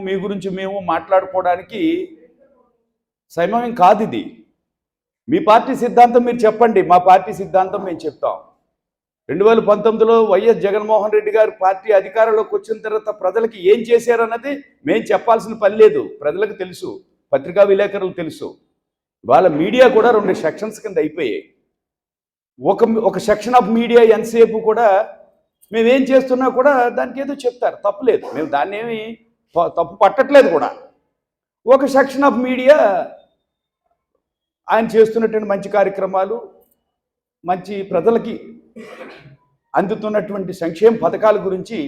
మీ గురించి మేము మాట్లాడుకోవడానికి సమయం కాదు ఇది. మీ పార్టీ సిద్ధాంతం మీరు చెప్పండి. మా పార్టీ సిద్ధాంతం మేము చెప్తాం. రెండు వేల పంతొమ్మిదిలో వైఎస్ జగన్మోహన్ రెడ్డి గారు పార్టీ అధికారంలోకి వచ్చిన తర్వాత ప్రజలకి ఏం చేశారన్నది మేము చెప్పాల్సిన పని లేదు. ప్రజలకు తెలుసు. పత్రికా విలేకరులకు తెలుసు. వాళ్ళ మీడియా కూడా రెండు సెక్షన్స్ కింద అయిపోయాయి. ఒక ఒక సెక్షన్ ఆఫ్ మీడియా ఎంతసేపు కూడా మేమేం చేస్తున్నా కూడా దానికి ఏదో చెప్తారు. తప్పలేదు మేము దాన్ని తప్పు పట్టట్లేదు కూడా. ఒక సెక్షన్ ఆఫ్ మీడియా ఆయన చేస్తున్నటువంటి మంచి కార్యక్రమాలు మంచి ప్రజలకి అందుతున్నటువంటి సంక్షేమ పథకాల గురించి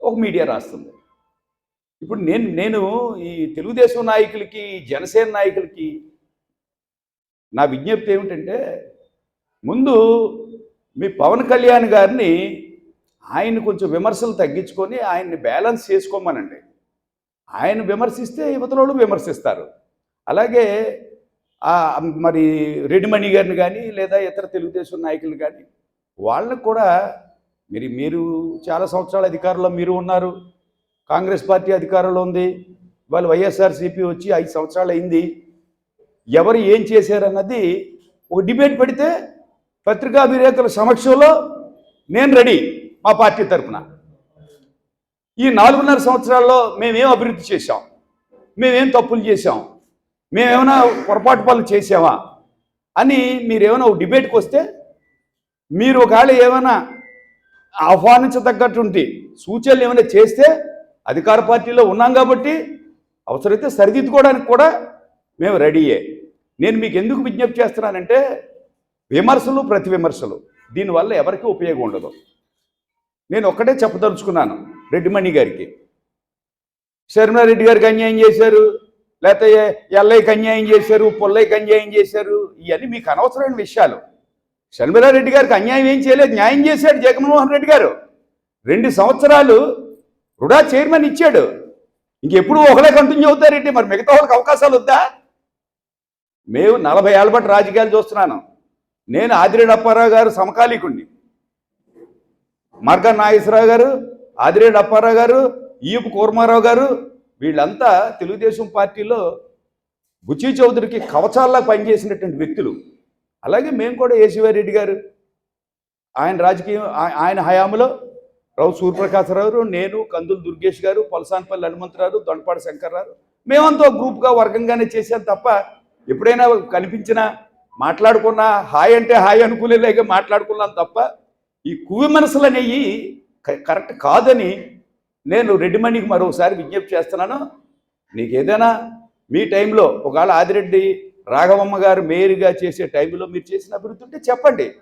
ఒక మీడియా రాస్తుంది. ఇప్పుడు నేను నేను ఈ తెలుగుదేశం నాయకులకి జనసేన నాయకులకి నా విజ్ఞప్తి ఏమిటంటే ముందు మీ పవన్ కళ్యాణ్ గారిని ఆయన కొంచెం విమర్శలు తగ్గించుకొని ఆయన్ని బ్యాలెన్స్ చేసుకోమనండి. ఆయన విమర్శిస్తే యువతలోళ్ళు విమర్శిస్తారు. అలాగే మరి రెడ్డిమణి గారిని కానీ లేదా ఇతర తెలుగుదేశం నాయకులు కానీ వాళ్ళకు కూడా మీరు మీరు చాలా సంవత్సరాల అధికారంలో మీరు ఉన్నారు. కాంగ్రెస్ పార్టీ అధికారంలో ఉంది. వాళ్ళు వైఎస్ఆర్సీపీ వచ్చి ఐదు సంవత్సరాలు అయింది. ఎవరు ఏం చేశారన్నది ఒక డిబేట్ పెడితే పత్రికా విలేకరుల సమక్షంలో నేను రెడీ. మా పార్టీ తరఫున ఈ నాలుగున్నర సంవత్సరాల్లో మేమేం అభివృద్ధి చేశాం? మేమేం తప్పులు చేశాం? మేమేమైనా పొరపాటు పనులు చేసామా అని మీరేమైనా ఒక డిబేట్కి వస్తే మీరు ఒకవేళ ఏమైనా ఆహ్వానించదగ్గటువంటి సూచనలు ఏమైనా చేస్తే అధికార పార్టీలో ఉన్నాం కాబట్టి అవసరమైతే సరిదిద్దుకోవడానికి కూడా మేము రెడీయే నేను మీకు ఎందుకు విజ్ఞప్తి చేస్తున్నానంటే విమర్శలు ప్రతి విమర్శలు. దీనివల్ల ఎవరికీ ఉపయోగం ఉండదు. నేను ఒక్కటే చెప్పదలుచుకున్నాను రెడ్డిమణి గారికి. శర్మారెడ్డి గారికి అన్యాయం చేశారు లేకపోతే ఎల్లయ్యకి అన్యాయం చేశారు పొల్లయ్యకి అన్యాయం చేశారు ఇవన్నీ మీకు అనవసరమైన విషయాలు. షర్మిలారెడ్డి గారికి అన్యాయం ఏం చేయలేదు న్యాయం చేశాడు జగన్మోహన్ రెడ్డి గారు. రెండు సంవత్సరాలు రుడా చైర్మన్ ఇచ్చాడు. ఇంకెప్పుడు ఒకలే కంటిన్యూ అవుతారండి మరి మిగతా వాళ్ళకి అవకాశాలు వద్దా? మేము నలభై ఏళ్ళ బట్టి రాజకీయాలు చూస్తున్నాను. నేను ఆదిరెడ్డి అప్పారావు గారు సమకాలీకుణ్ణి. మర్గ నాగేశ్వరరావు గారు ఆదిరేడు అప్పారావు గారు ఈపు కూర్మారావు గారు వీళ్ళంతా తెలుగుదేశం పార్టీలో బుచ్చి చౌదరికి కవచాల్లా పనిచేసినటువంటి వ్యక్తులు. అలాగే మేము కూడా ఏసీవారెడ్డి గారు. ఆయన రాజకీయం ఆయన హయాంలో రావు సూర్యప్రకాశరావు నేను కందులు దుర్గేష్ గారు పొలసాన్పల్లి హనుమంతరావు దొండపాటి శంకర్రావు మేమంతా ఒక గ్రూప్గా వర్గంగానే చేశాం తప్ప ఎప్పుడైనా కనిపించినా మాట్లాడుకున్నా హాయ్ అంటే హాయ్ అనుకునేలాగా మాట్లాడుకున్నాం తప్ప ఈ కువి మనసులు అనేవి క- కరెక్ట్ కాదని నేను రెడ్డిమణికి మరోసారి విజ్ఞప్తి చేస్తున్నాను. నీకు ఏదైనా మీ టైంలో ఒకవేళ ఆదిరెడ్డి రాఘవమ్మ గారు మేయర్గా చేసే టైంలో మీరు చేసిన అభివృద్ధి ఉంటే చెప్పండి.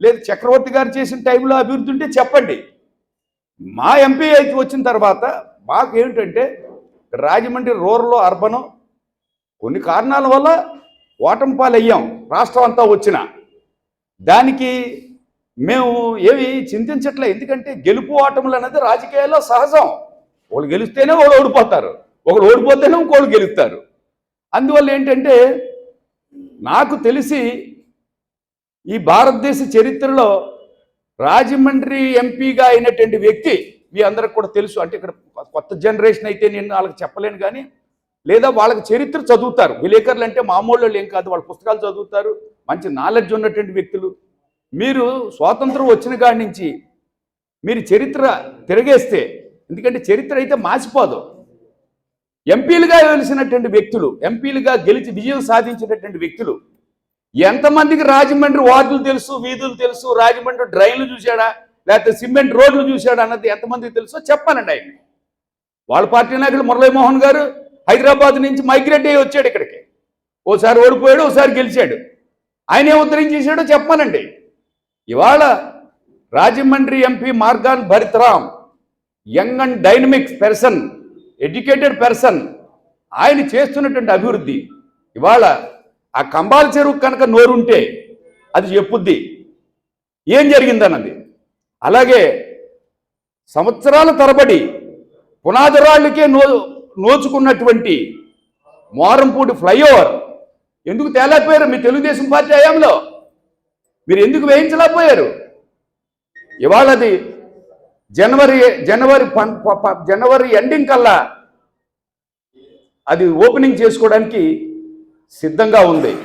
లేదు చక్రవర్తి గారు చేసిన టైంలో అభివృద్ధి ఉంటే చెప్పండి. మా ఎంపీ అయితే వచ్చిన తర్వాత మాకు ఏమిటంటే రాజమండ్రి రూరల్ అర్బను కొన్ని కారణాల వల్ల ఓటమి పాలయ్యాం రాష్ట్రం అంతా వచ్చిన. దానికి మేము ఏమి చింతించట్లే. ఎందుకంటే గెలుపు ఆటములు అనేది రాజకీయాల్లో సహజం. ఒకళ్ళు గెలిస్తేనే ఒకళ్ళు ఓడిపోతారు. ఒకరు ఓడిపోతేనే ఇంకోళ్ళు గెలుస్తారు. అందువల్ల ఏంటంటే నాకు తెలిసి ఈ భారతదేశ చరిత్రలో రాజమండ్రి ఎంపీగా అయినటువంటి వ్యక్తి మీ అందరికి కూడా తెలుసు. అంటే ఇక్కడ కొత్త జనరేషన్ అయితే నేను వాళ్ళకి చెప్పలేను కానీ లేదా వాళ్ళకి చరిత్ర చదువుతారు. విలేకరులు అంటే మామూలు ఏం కాదు. వాళ్ళ పుస్తకాలు చదువుతారు. మంచి నాలెడ్జ్ ఉన్నటువంటి వ్యక్తులు. మీరు స్వాతంత్రం వచ్చిన కాడి నుంచి మీరు చరిత్ర తిరగేస్తే ఎందుకంటే చరిత్ర అయితే మాసిపోదు. ఎంపీలుగా వెలిసినటువంటి వ్యక్తులు ఎంపీలుగా గెలిచి విజయం సాధించినటువంటి వ్యక్తులు ఎంతమందికి రాజమండ్రి వార్డులు తెలుసు వీధులు తెలుసు రాజమండ్రి డ్రైన్లు చూశాడా లేకపోతే సిమెంట్ రోడ్లు చూశాడా అన్నది ఎంతమందికి తెలుసో చెప్పానండి ఆయన వాళ్ళ పార్టీ నాయకులు మురళీమోహన్ గారు హైదరాబాద్ నుంచి మైగ్రేట్ అయ్యి వచ్చాడు ఇక్కడికి. ఓసారి ఓడిపోయాడు ఓసారి గెలిచాడు. ఆయన ఏ ఉత్తరం చేశాడో చెప్పానండి. ఇవాళ Rajahmundry MP Margani Bharatram young and dynamic person educated person ఆయన చేస్తున్నటువంటి అభివృద్ధి. ఇవాళ ఆ కంబాల చెరువు కనుక నోరుంటే అది చెప్పుద్ది. ఏం జరిగిందన్నది? అలాగే సంవత్సరాల తరబడి పునాదిరాళ్ళకే నో నోచుకున్నటువంటి మోరంపూడి ఫ్లైఓవర్ ఎందుకు తేలేకపోయారు మీ తెలుగుదేశం పార్టీ హయాంలో? మీరు ఎందుకు వేయించలేకపోయారు? ఇవాళ అది జనవరి జనవరి పం- ప- జనవరి ఎండింగ్ కల్లా అది ఓపెనింగ్ చేసుకోవడానికి సిద్ధంగా ఉంది.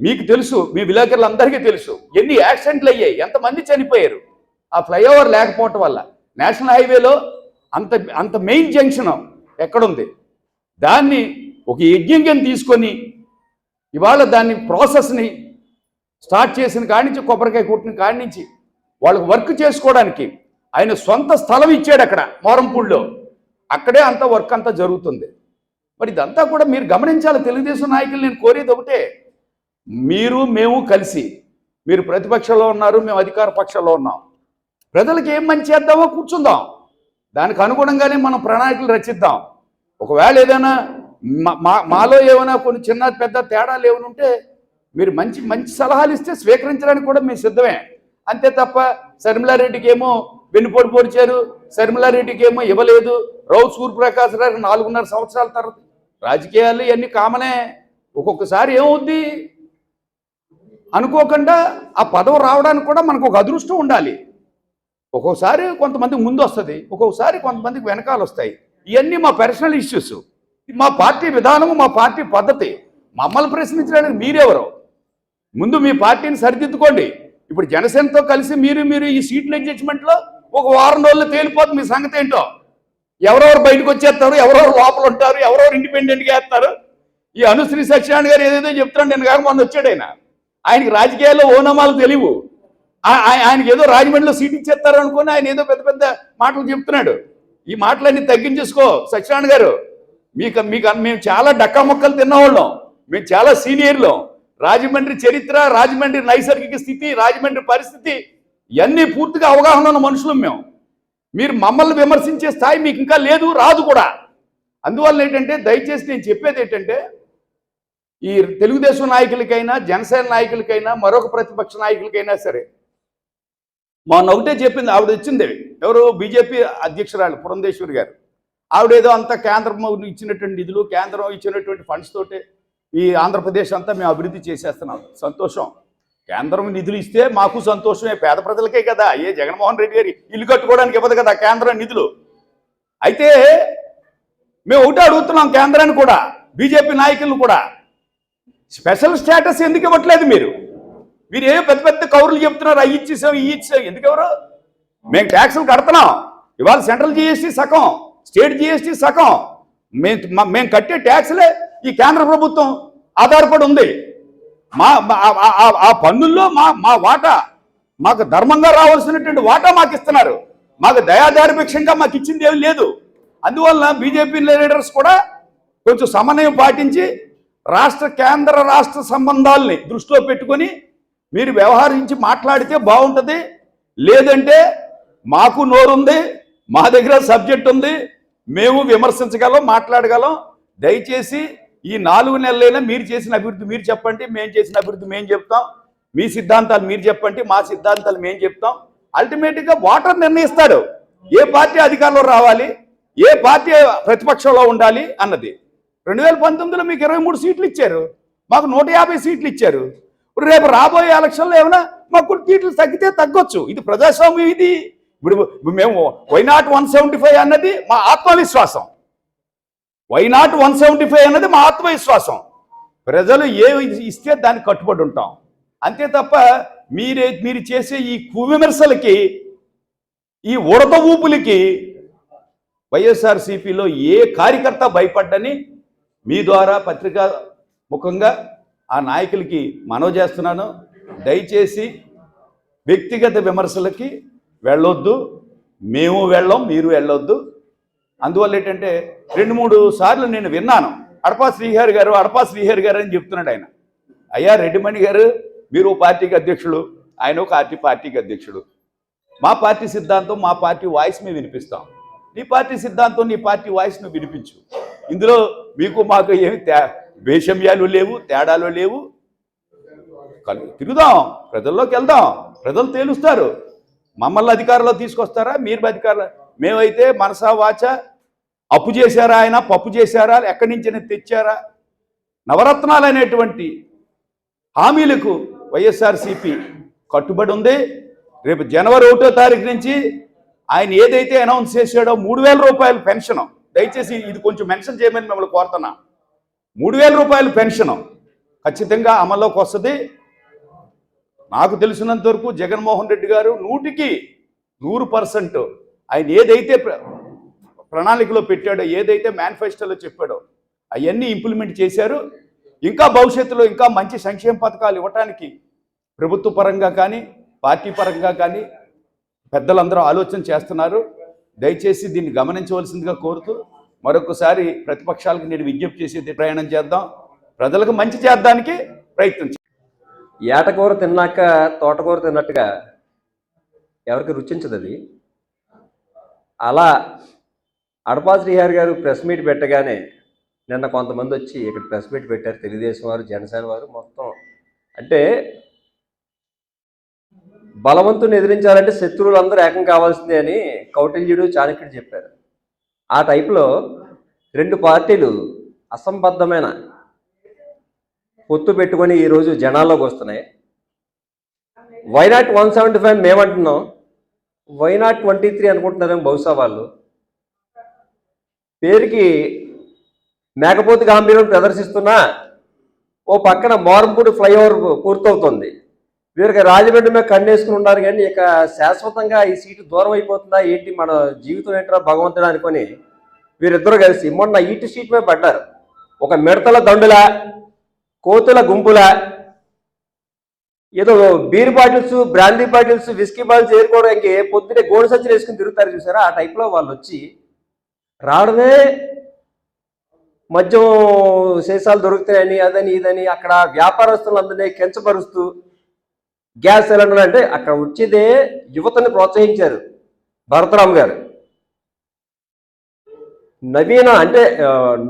మీకు తెలుసు మీ విలేకరులందరికీ తెలుసు ఎన్ని యాక్సిడెంట్లు అయ్యాయి ఎంతమంది చనిపోయారు ఆ ఫ్లైఓవర్ లేకపోవటం వల్ల. నేషనల్ హైవేలో అంత అంత మెయిన్ జంక్షన్ ఎక్కడుంది? దాన్ని ఒక యజ్ఞంగా తీసుకొని ఇవాళ దాన్ని ప్రాసెస్ని స్టార్ట్ చేసిన కాడి నుంచి కొబ్బరికాయ కొట్టిన కాడి నుంచి వాళ్ళకి వర్క్ చేసుకోవడానికి ఆయన సొంత స్థలం ఇచ్చాడు అక్కడ మోరంపూడిలో. అక్కడే అంత వర్క్ అంతా జరుగుతుంది. మరి ఇదంతా కూడా మీరు గమనించాలి. తెలుగుదేశం నాయకులు నేను కోరేది ఒకటే మీరు మేము కలిసి మీరు ప్రతిపక్షంలో ఉన్నారు మేము అధికార పక్షంలో ఉన్నాం. ప్రజలకు ఏం మంచి చేద్దామో కూర్చుందాం. దానికి అనుగుణంగానే మనం ప్రణాళికలు రచిద్దాం. ఒకవేళ ఏదైనా మా- మా- మాలో ఏమైనా కొన్ని చిన్న పెద్ద తేడాలు ఏమైనా ఉంటే మీరు మంచి మంచి సలహాలు ఇస్తే స్వీకరించడానికి కూడా మేము సిద్ధమే. అంతే తప్ప శర్మిలారెడ్డికి ఏమో వెన్నుపోటు పొడిచారు శర్మిలారెడ్డికి ఏమో ఇవ్వలేదు. రౌ సూర్యప్రకాశ్ రావు నాలుగున్నర సంవత్సరాల తర్వాత రాజకీయాలు ఇవన్నీ కామనే. ఒక్కొక్కసారి ఏమవుద్ది? అనుకోకుండా ఆ పదవి రావడానికి కూడా మనకు ఒక అదృష్టం ఉండాలి. ఒక్కొక్కసారి కొంతమందికి ముందు వస్తుంది ఒక్కొక్కసారి కొంతమందికి వెనకాల వస్తాయి. ఇవన్నీ మా పర్సనల్ ఇష్యూస్ మా పార్టీ విధానము మా పార్టీ పద్ధతి. మమ్మల్ని ప్రశ్నించడానికి మీరెవరు? ముందు మీ పార్టీని సరిదిద్దుకోండి. ఇప్పుడు జనసేనతో కలిసి మీరు మీరు ఈ సీట్ల అడ్జస్ట్మెంట్లో ఒక వారం రోజులు తేలిపోతుంది మీ సంగతి ఏంటో. ఎవరెవరు బయటకు వచ్చేస్తారు ఎవరెవరు లోపల ఉంటారు ఎవరెవరు ఇండిపెండెంట్గా వేస్తారు. ఈ అనుశ్రీ సత్యనారాయణ గారు ఏదైతే చెప్తున్నాడు నేను కాక మొన్న వచ్చాడు ఆయన. ఆయనకి రాజకీయాల్లో ఓనమాలు తెలియవు. ఆయనకి ఏదో రాజమండ్రిలో సీట్ ఇచ్చేస్తారు అనుకుని ఆయన ఏదో పెద్ద పెద్ద మాటలు చెప్తున్నాడు. ఈ మాటలన్నీ తగ్గించేసుకో సత్యనారాయణ గారు. మీకు మీకు మేము చాలా డక్కా మొక్కలు తిన్నవాళ్ళం. మేము చాలా సీనియర్లు. రాజమండ్రి చరిత్ర రాజమండ్రి నైసర్గిక స్థితి రాజమండ్రి పరిస్థితి ఇవన్నీ పూర్తిగా అవగాహన ఉన్న మనుషులం మేము. మీరు మమ్మల్ని విమర్శించే స్థాయి మీకు ఇంకా లేదు రాదు కూడా. అందువల్ల ఏంటంటే దయచేసి నేను చెప్పేది ఏంటంటే ఈ తెలుగుదేశం నాయకులకైనా జనసేన నాయకులకైనా మరొక ప్రతిపక్ష నాయకులకైనా సరే మొన్న ఒకటే చెప్పింది ఆవిడ వచ్చింది ఎవరు? బీజేపీ అధ్యక్షురాలు పురంధేశ్వరి గారు. ఆవిడ ఏదో కేంద్రం ఇచ్చినటువంటి నిధులు కేంద్రం ఇచ్చినటువంటి ఫండ్స్ తోటే ఈ ఆంధ్రప్రదేశ్ అంతా మేము అభివృద్ధి చేసేస్తున్నాం. సంతోషం. కేంద్రం నిధులు ఇస్తే మాకు సంతోషమే. పేద ప్రజలకే కదా. ఏ జగన్మోహన్ రెడ్డి గారి ఇల్లు కట్టుకోవడానికి ఇవ్వదు కదా కేంద్రం నిధులు. అయితే మేము ఒకటి అడుగుతున్నాం కేంద్రాన్ని కూడా బీజేపీ నాయకులను కూడా. స్పెషల్ స్టేటస్ ఎందుకు ఇవ్వట్లేదు మీరు? మీరు ఏ పెద్ద పెద్ద కౌరులు చెప్తున్నారు అవి ఇచ్చేసాం ఇవి ఇచ్చేసాం ఎందుకు ఎవరు? మేము ట్యాక్సులు కడుతున్నాం. ఇవాళ సెంట్రల్ జిఎస్టీ సగం స్టేట్ జిఎస్టీ సగం. మేము మేము కట్టే ట్యాక్సులే ఈ కేంద్ర ప్రభుత్వం ఆధారపడి ఉంది. మా ఆ- పన్నుల్లో మా మా వాటా మాకు ధర్మంగా రావాల్సినటువంటి వాటా మాకు ఇస్తున్నారు. మాకు దయాదారిపక్షంగా మాకు ఇచ్చింది ఏమీ లేదు. అందువల్ల బీజేపీ లీడర్స్ కూడా కొంచెం సమన్వయం పాటించి రాష్ట్ర కేంద్ర రాష్ట్ర సంబంధాలని దృష్టిలో పెట్టుకొని మీరు వ్యవహరించి మాట్లాడితే బాగుంటుంది. లేదంటే మాకు నోరుంది మా దగ్గర సబ్జెక్ట్ ఉంది మేము విమర్శించగలం మాట్లాడగలం. దయచేసి ఈ నాలుగు నెలలైనా మీరు చేసిన అభివృద్ధి మీరు చెప్పండి మేము చేసిన అభివృద్ధి మేము చెప్తాం. మీ సిద్ధాంతాలు మీరు చెప్పండి మా సిద్ధాంతాలు మేము చెప్తాం. అల్టిమేట్గా ఓటర్ నిర్ణయిస్తాడు. ఏ పార్టీ అధికారంలో రావాలి ఏ పార్టీ ప్రతిపక్షంలో ఉండాలి అన్నది. రెండు వేల పంతొమ్మిదిలో మీకు ఇరవై మూడు సీట్లు ఇచ్చారు. మాకు నూట యాభై సీట్లు ఇచ్చారు. ఇప్పుడు రేపు రాబోయే ఎలక్షన్లో ఏమైనా మాకు కొన్ని సీట్లు తగ్గితే తగ్గొచ్చు. ఇది ప్రజాస్వామ్యం ఇది. ఇప్పుడు మేము why not one seventy five అన్నది మా ఆత్మవిశ్వాసం. Why not one seventy five అనేది మా ఆత్మవిశ్వాసం. ప్రజలు ఏ ఇస్తే దానికి కట్టుబడి ఉంటాం. అంతే తప్ప మీరే మీరు చేసే ఈ కువిమర్శలకి ఈ ఉడత ఊపులకి వైఎస్ఆర్సీపీలో ఏ కార్యకర్త భయపడ్డని మీ ద్వారా పత్రికా ముఖంగా ఆ నాయకులకి మనవి చేస్తున్నాను. దయచేసి వ్యక్తిగత విమర్శలకి వెళ్ళొద్దు. మేము వెళ్ళం మీరు వెళ్ళొద్దు. అందువల్ల ఏంటంటే రెండు మూడు సార్లు నేను విన్నాను. అడపా శ్రీహరి గారు అడపా శ్రీహరి గారు అని చెప్తున్నాడు ఆయన. అయ్యా రెడ్డిమణి గారు మీరు పార్టీకి అధ్యక్షుడు ఆయన ఒక పార్టీ పార్టీకి అధ్యక్షుడు. మా పార్టీ సిద్ధాంతం మా పార్టీ వాయిస్ మేము వినిపిస్తాం. నీ పార్టీ సిద్ధాంతం నీ పార్టీ వాయిస్ నువ్వు వినిపించు. ఇందులో మీకు మాకు ఏమి తే వేషమ్యాలు లేవు తేడాలు లేవు. తిరుగుదాం ప్రజల్లోకి వెళ్దాం ప్రజలు తేలుస్తారు. మమ్మల్ని అధికారంలో తీసుకొస్తారా? మీరు అధికారులు మేమైతే మనసా వాచ అప్పు చేశారా ఆయన? పప్పు చేశారా? ఎక్కడి నుంచి తెచ్చారా? నవరత్నాలు అనేటువంటి హామీలకు వైఎస్ఆర్సీపీ కట్టుబడి ఉంది. రేపు జనవరి ఒకటో తారీఖు నుంచి ఆయన ఏదైతే అనౌన్స్ చేశాడో మూడు వేల రూపాయల పెన్షన్. దయచేసి ఇది కొంచెం మెన్షన్ చేయమని మిమ్మల్ని కోరుతున్నా. మూడు వేల రూపాయల పెన్షన్ ఖచ్చితంగా అమల్లోకి వస్తుంది. నాకు తెలిసినంత వరకు జగన్మోహన్ రెడ్డి గారు నూటికి నూరు పర్సెంట్ ఆయన ఏదైతే ప్రణాళికలో పెట్టాడో ఏదైతే మేనిఫెస్టోలో చెప్పాడో అవన్నీ ఇంప్లిమెంట్ చేశారు. ఇంకా భవిష్యత్తులో ఇంకా మంచి సంక్షేమ పథకాలు ఇవ్వటానికి ప్రభుత్వ పరంగా కానీ పార్టీ పరంగా కానీ పెద్దలందరూ ఆలోచన చేస్తున్నారు. దయచేసి దీన్ని గమనించవలసిందిగా కోరుతూ మరొకసారి ప్రతిపక్షాలకు నేను విజ్ఞప్తి చేసేది ప్రయాణం చేద్దాం. ప్రజలకు మంచి చేద్దానికి ప్రయత్నం ఏటకూర తిన్నాక తోటకూర తిన్నట్టుగా ఎవరికి రుచించదు అది అలా అడపా శ్రీహరి గారు ప్రెస్ మీట్ పెట్టగానే నిన్న కొంతమంది వచ్చి ఇక్కడ ప్రెస్ మీట్ పెట్టారు. తెలుగుదేశం వారు జనసేన వారు మొత్తం. అంటే బలవంతుని ఎదిరించాలంటే శత్రువులు అందరూ ఏకం కావాల్సిందే అని కౌటిల్యుడు చాణక్యుడు చెప్పారు. ఆ టైపులో రెండు పార్టీలు అసంబద్ధమైన పొత్తు పెట్టుకొని ఈరోజు జనాల్లోకి వస్తున్నాయి. Why not one seventy five మేమంటున్నాం. Why not twenty three అనుకుంటున్నారేమో బహుశా వాళ్ళు. పేరుకి మేకపోతు గాంభీర్యం ప్రదర్శిస్తున్నా ఓ పక్కన మారంపూడి ఫ్లైఓవర్ పూర్తవుతుంది. వీరికి రాజమండ్రి మీద కన్నేసుకుని ఉన్నారు కానీ ఇక శాశ్వతంగా ఈ సీటు దూరం అయిపోతుందా ఏంటి మన జీవితం ఏంటో భగవంతుడు అనుకొని వీరిద్దరూ కలిసి మొన్న ఈటు సీట్ మీద పడ్డారు. ఒక మిడతల దండులా కోతుల గుంపుల ఏదో beer bottles brandy bottles whisky bottles ఏరుకోవడానికి పొద్దునే గోడు సంచులు వేసుకుని తిరుగుతారు చూసారా? ఆ టైప్లో వాళ్ళు వచ్చి రావడమే మద్యం సీసాలు దొరుకుతాయని అదని ఇదని అక్కడ వ్యాపారస్తులందరినీ కించపరుస్తూ గ్యాస్ సిలిండర్ అంటే అక్కడ వచ్చేదే యువతని ప్రోత్సహించారు భరతరామ్ గారు. నవీన అంటే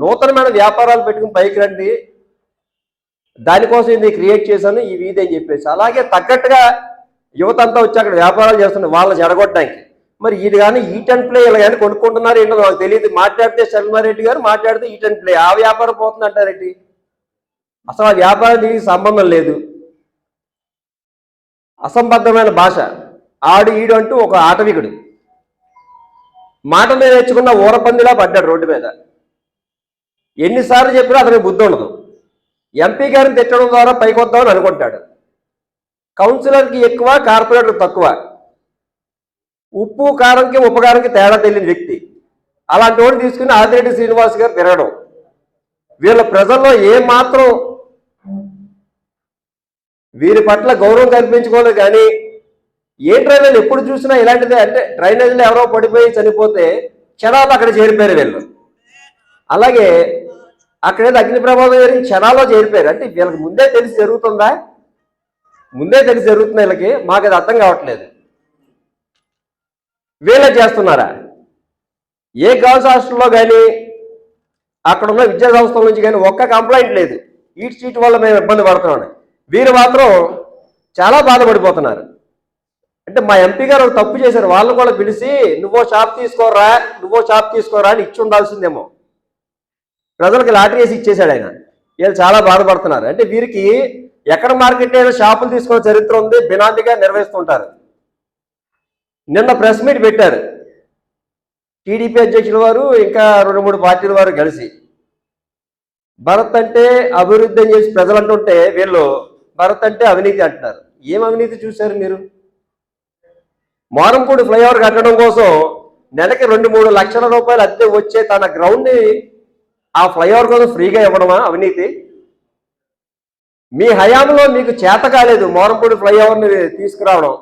నూతనమైన వ్యాపారాలు పెట్టుకుని పైకి రండి దానికోసం ఇది క్రియేట్ చేశాను ఈ వీధి అని చెప్పేసి. అలాగే తగ్గట్టుగా యువత అంతా వచ్చి అక్కడ వ్యాపారాలు చేస్తున్నారు వాళ్ళని జడగొట్టడానికి మరి ఇది కానీ ఈట్ అండ్ ప్లే ఇలా కానీ కొనుక్కుంటున్నారు ఏంటో నాకు తెలియదు మాట్లాడితే శర్మారెడ్డి గారు మాట్లాడితే ఈట్ అండ్ ప్లే ఆ వ్యాపారం పోతుంది అంటారెడ్డి అసలు ఆ వ్యాపారం దీనికి సంబంధం లేదు. అసంబద్ధమైన భాష. ఆడు ఈడు అంటూ ఒక ఆటవికుడు. మాటలు నేర్చుకున్న ఊరపందిలా పడ్డాడు రోడ్డు మీద. ఎన్నిసార్లు చెప్పినా అతనికి బుద్ధి ఉండదు. ఎంపీ గారిని తిట్టడం ద్వారా పైకి వద్దామని అనుకుంటాడు. కౌన్సిలర్కి ఎక్కువ కార్పొరేటర్ తక్కువ. ఉప్పు కారంకి ఉపకారంకి తేడా తెలియని వ్యక్తి. అలాంటి వాడిని తీసుకుని ఆదిరెడ్డి శ్రీనివాస్ గారు తిరగడం. వీళ్ళ ప్రజల్లో ఏ మాత్రం వీరి పట్ల గౌరవం కల్పించుకోలేదు కానీ ఏ డ్రైనేజ్ ఎప్పుడు చూసినా ఇలాంటిదే అంటే డ్రైనేజీలో ఎవరో పడిపోయి చనిపోతే క్షణాలు అక్కడ చేరిపోయారు వీళ్ళు. అలాగే అక్కడేదో అగ్ని ప్రమాదం జరిగి క్షణాల్లో చేరిపోయారు. అంటే వీళ్ళకి ముందే తెలిసి జరుగుతుందా? ముందే తెలిసి జరుగుతుంది వీళ్ళకి. మాకు అది అర్థం కావట్లేదు. వీళ్ళే చేస్తున్నారా? ఏ గర్ల్స్ హాస్టల్లో కానీ అక్కడ ఉన్న విద్యా సంస్థల నుంచి కానీ ఒక్క కంప్లైంట్ లేదు. ఈట్ సీట్ వల్ల మేము ఇబ్బంది పడుతున్నాం. వీరు మాత్రం చాలా బాధపడిపోతున్నారు. అంటే మా ఎంపీ గారు తప్పు చేశారు. వాళ్ళని కూడా పిలిచి నువ్వో షాప్ తీసుకోరా నువ్వో షాప్ తీసుకోరా అని ఇచ్చి ఉండాల్సిందేమో. ప్రజలకు లాటరీ వేసి ఇచ్చేశాడు ఆయన. వీళ్ళు చాలా బాధపడుతున్నారు. అంటే వీరికి ఎక్కడ మార్కెట్ అయినా షాపులు తీసుకున్న చరిత్ర ఉంది. బినామీగా నిర్వహిస్తుంటారు. నిన్న ప్రెస్ మీట్ పెట్టారు. టీడీపీ అధ్యక్షుల వారు ఇంకా రెండు మూడు పార్టీల వారు కలిసి. భరత్ అంటే అభివృద్ధి అని చేసి ప్రజలు అంటుంటే వీళ్ళు భరత్ అంటే అవినీతి అంటున్నారు. ఏం అవినీతి చూశారు మీరు? మోరంపూడి ఫ్లైఓవర్ కట్టడం కోసం నెలకి రెండు మూడు లక్షల రూపాయలు అద్దె వచ్చే తన గ్రౌండ్ని ఆ ఫ్లైఓవర్ కోసం ఫ్రీగా ఇవ్వడమా అవినీతి? మీ హయాంలో మీకు చేత కాలేదు మోరంపూడి ఫ్లైఓవర్ని తీసుకురావడం.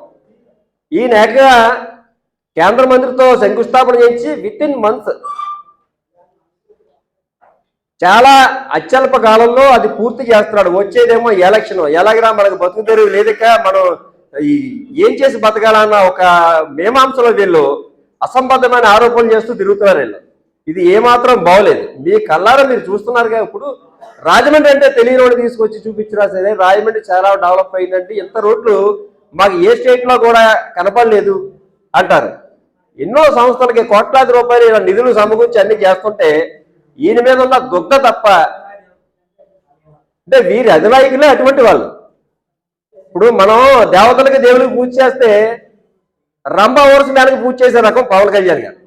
ఈ నేకగా కేంద్ర మంత్రితో శంకుస్థాపన చేయించి విత్ ఇన్ మంత్స్ చాలా అత్యల్ప కాలంలో అది పూర్తి చేస్తున్నాడు. వచ్చేదేమో ఎలక్షన్ ఎలాగరా మనకు బతుకు తెరువు లేదక మనం ఈ ఏం చేసి బతకాలన్న ఒక మీమాంసలో వీళ్ళు అసంబద్ధమైన ఆరోపణలు చేస్తూ తిరుగుతున్నారు వీళ్ళు. ఇది ఏమాత్రం బాగోలేదు. మీ కళ్ళారా మీరు చూస్తున్నారుగా ఇప్పుడు? రాజమండ్రి అంటే తెలియని వాళ్ళు తీసుకొచ్చి చూపించినా సరే రాజమండ్రి చాలా డెవలప్ అయిందంటే ఇంత రోడ్లు మాకు ఏ స్టేట్లో కూడా కనపడలేదు అంటారు. ఎన్నో సంస్థలకి కోట్లాది రూపాయలు ఇలా నిధులు సమకూర్చి అన్ని చేస్తుంటే ఈయన మీద ఉన్న దుగ్ధ తప్ప అంటే వీరి అధినాయకులే అటువంటి వాళ్ళు. ఇప్పుడు మనం దేవతలకి దేవుడికి పూజ చేస్తే రంభ ఊరస మేనకి పూజ చేసే రకం పవన్ కళ్యాణ్ గారు.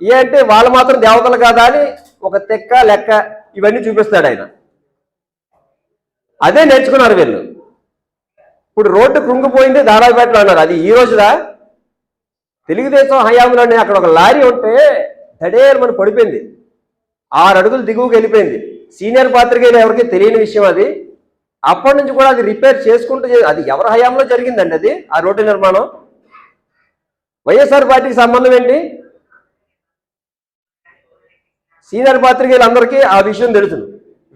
ఏ అంటే వాళ్ళు మాత్రం దేవతలు కాదా అని ఒక తెక్క లెక్క ఇవన్నీ చూపిస్తాడు ఆయన. అదే నేర్చుకున్నారు వీళ్ళు. ఇప్పుడు రోడ్డు కృంగిపోయింది దారాపేటలో అన్నారు. అది ఈ రోజుదా? తెలుగుదేశం హయాంలోనే అక్కడ ఒక లారీ ఉంటే దడేర్ మన పడిపోయింది. ఆరు అడుగులు దిగువకి వెళ్ళిపోయింది. సీనియర్ పాత్రికేయులు ఎవరికి తెలియని విషయం అది. అప్పటి నుంచి కూడా అది రిపేర్ చేసుకుంటూ అది ఎవరి హయాంలో జరిగిందండి అది ఆ రోడ్డు నిర్మాణం? వైఎస్ఆర్ పార్టీకి సంబంధం ఏంటి? సీనియర్ పాత్రికేయులందరికీ ఆ విషయం తెలుసు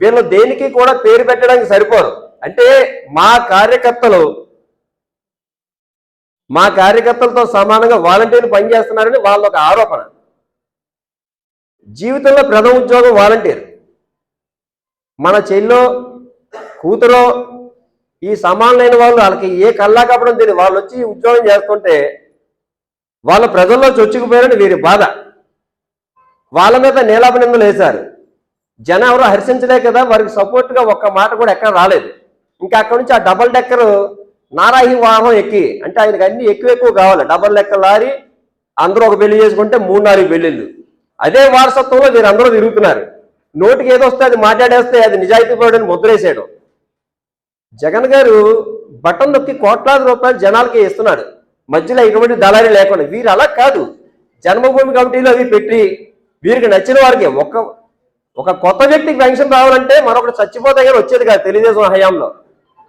వీళ్ళు దేనికి కూడా పేరు పెట్టడానికి సరిపోరు. అంటే మా కార్యకర్తలు మా కార్యకర్తలతో సమానంగా వాలంటీర్లు పనిచేస్తున్నారని వాళ్ళ ఒక ఆరోపణ. జీవితంలో ప్రథమ ఉద్యోగం వాలంటీర్. మన చెల్లో కూతురో ఈ సమానమైన వాళ్ళు వాళ్ళకి ఏ కల్లా కాపడం తెలియదు. వాళ్ళు వచ్చి ఉద్యోగం చేస్తుంటే వాళ్ళ ప్రజల్లో చొచ్చుకుపోయారని వీరి బాధ. వాళ్ళ మీద నీలాపనిందలు వేశారు. జనం ఎవరో హర్షించలే కదా వారికి సపోర్ట్గా ఒక్క మాట కూడా ఎక్కడ రాలేదు. ఇంకా అక్కడ నుంచి ఆ డబల్ డెక్కర్ నారాహి వాహనం ఎక్కి అంటే ఆయనకి అన్ని ఎక్కువ ఎక్కువ కావాలి. డబల్ డెక్కర్ లారీ అందరూ ఒక పెళ్ళి చేసుకుంటే మూడు నాలుగు పెళ్ళిళ్ళు. అదే వారసత్వంలో వీరందరూ తిరుగుతున్నారు. నోటికి ఏదో వస్తే అది మాట్లాడేస్తే అది నిజాయితీ పడని ముద్రేసాడు జగన్ గారు బటన్ నొక్కి కోట్లాది రూపాయలు జనాలకి ఇస్తున్నాడు. మధ్యలో ఎటువంటి దళారీ లేకుండా. వీరు అలా కాదు. జన్మభూమి కమిటీలో అవి పెట్టి వీరికి నచ్చిన వారికి ఒక ఒక కొత్త వ్యక్తికి పెన్షన్ రావాలంటే మరొకటి చచ్చిపోతే కానీ వచ్చేది కాదు. తెలుగుదేశం హయాంలో.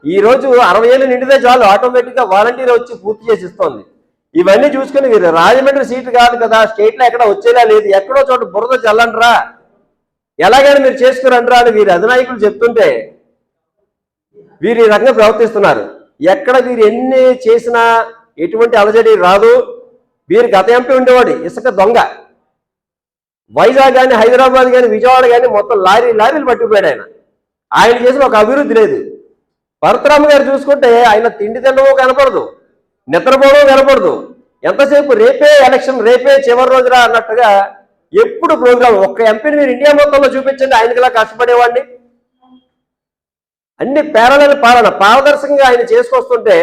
ఈ రోజు అరవై ఏళ్ళు నిండితే చాలు ఆటోమేటిక్గా వాలంటీర్ వచ్చి పూర్తి చేసి ఇస్తోంది. ఇవన్నీ చూసుకుని వీరు రాజమండ్రి సీటు కాదు కదా స్టేట్లో ఎక్కడ వచ్చేలా లేదు ఎక్కడో చోట బురద చల్లండ్రా. ఎలాగైనా మీరు చేసుకురండ్రా అని వీరి అధినాయకులు చెప్తుంటే వీరు ఈ రకంగా ప్రవర్తిస్తున్నారు. ఎక్కడ వీరు ఎన్ని చేసినా ఎటువంటి అలజడి రాదు. వీరు గత ఎంపీ ఉండేవాడు ఇసుక దొంగ. వైజాగ్ కానీ హైదరాబాద్ కానీ విజయవాడ కానీ మొత్తం లారీ లారీలు పట్టుకుపోయాడు ఆయన. ఆయన చేసిన ఒక అభివృద్ధి లేదు. పరశురామ గారు చూసుకుంటే ఆయన తిండి తినడమో కనపడదు నిద్రపోవడం కనపడదు. ఎంతసేపు రేపే ఎలక్షన్ రేపే చివరి రోజురా అన్నట్టుగా ఎప్పుడు ప్రోగ్రాం ఒక్క ఎంపీని మీరు ఇండియా మొత్తంలో చూపించండి ఆయనకిలా కష్టపడేవాడిని? అన్ని పేరలని పాలన పారదర్శకంగా ఆయన చేసుకొస్తుంటే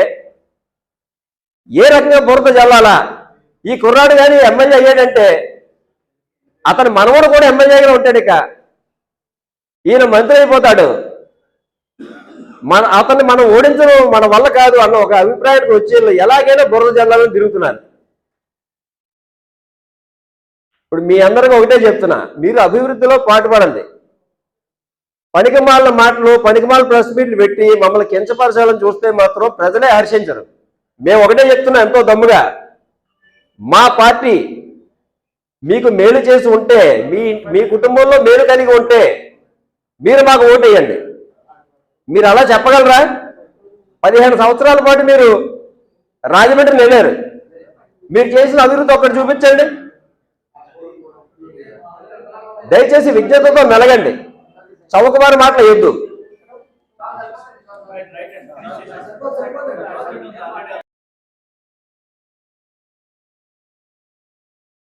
ఏ రకంగా బురద జల్లాలా? ఈ కుర్రాడు కానీ ఎమ్మెల్యే అయ్యాడంటే అతని మనవడు కూడా ఎమ్మెల్యేగా ఉంటాడు ఇక. ఈయన మంత్రి అయిపోతాడు. మన అతన్ని మనం ఓడించడం మన వల్ల కాదు అన్న ఒక అభిప్రాయానికి వచ్చి ఎలాగైనా బురద జల్లాలని తిరుగుతున్నారు. ఇప్పుడు మీ అందరికీ ఒకటే చెప్తున్నా మీరు అభివృద్ధిలో పాటుపడండి. పనికిమాల మాటలు పనికిమాల ప్రెస్ మీట్లు పెట్టి మమ్మల్ని కించపరచాలని చూస్తే మాత్రం ప్రజలే హర్షించరు. మేము ఒకటే చెప్తున్నాం ఎంతో దమ్ముగా మా పార్టీ మీకు మేలు చేసి ఉంటే మీ మీ కుటుంబంలో మేలు కలిగి ఉంటే మీరు మాకు ఓటేయండి మీరు అలా చెప్పగలరా? పదిహేను సంవత్సరాల పాటు మీరు రాజమండ్రి వెళ్ళారు. మీరు చేసిన అభివృద్ధి ఒక్కటి చూపించండి. దయచేసి విజ్ఞతతో మెలగండి. చౌకబారి మాటలు వద్దు